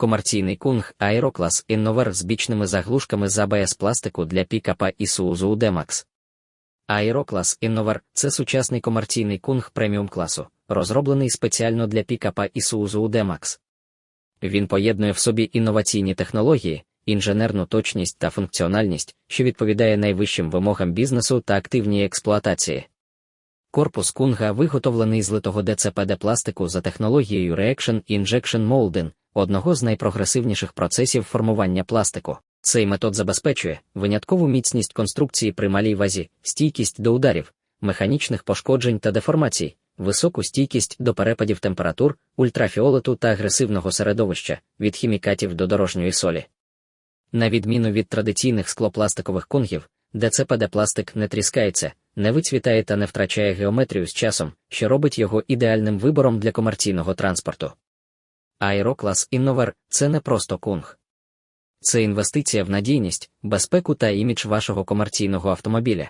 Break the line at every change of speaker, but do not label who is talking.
комерційний кунг Aeroclass Innover з бічними заглушками з ABS пластику для пікапа Isuzu D-Max. Aeroclass Innover – це сучасний комерційний кунг преміум класу, розроблений спеціально для пікапа Isuzu D-Max. Він поєднує в собі інноваційні технології, інженерну точність та функціональність, що відповідає найвищим вимогам бізнесу та активній експлуатації. Корпус кунга виготовлений з литого ДЦПД пластику за технологією Reaction Injection Molding, одного з найпрогресивніших процесів формування пластику. Цей метод забезпечує виняткову міцність конструкції при малій вазі, стійкість до ударів, механічних пошкоджень та деформацій, високу стійкість до перепадів температур, ультрафіолету та агресивного середовища, від хімікатів до дорожньої солі. На відміну від традиційних склопластикових кунгів, ДЦПД пластик не тріскається, не вицвітає та не втрачає геометрію з часом, що робить його ідеальним вибором для комерційного транспорту. Аероклас Інновер – це не просто кунг. Це інвестиція в надійність, безпеку та імідж вашого комерційного автомобіля.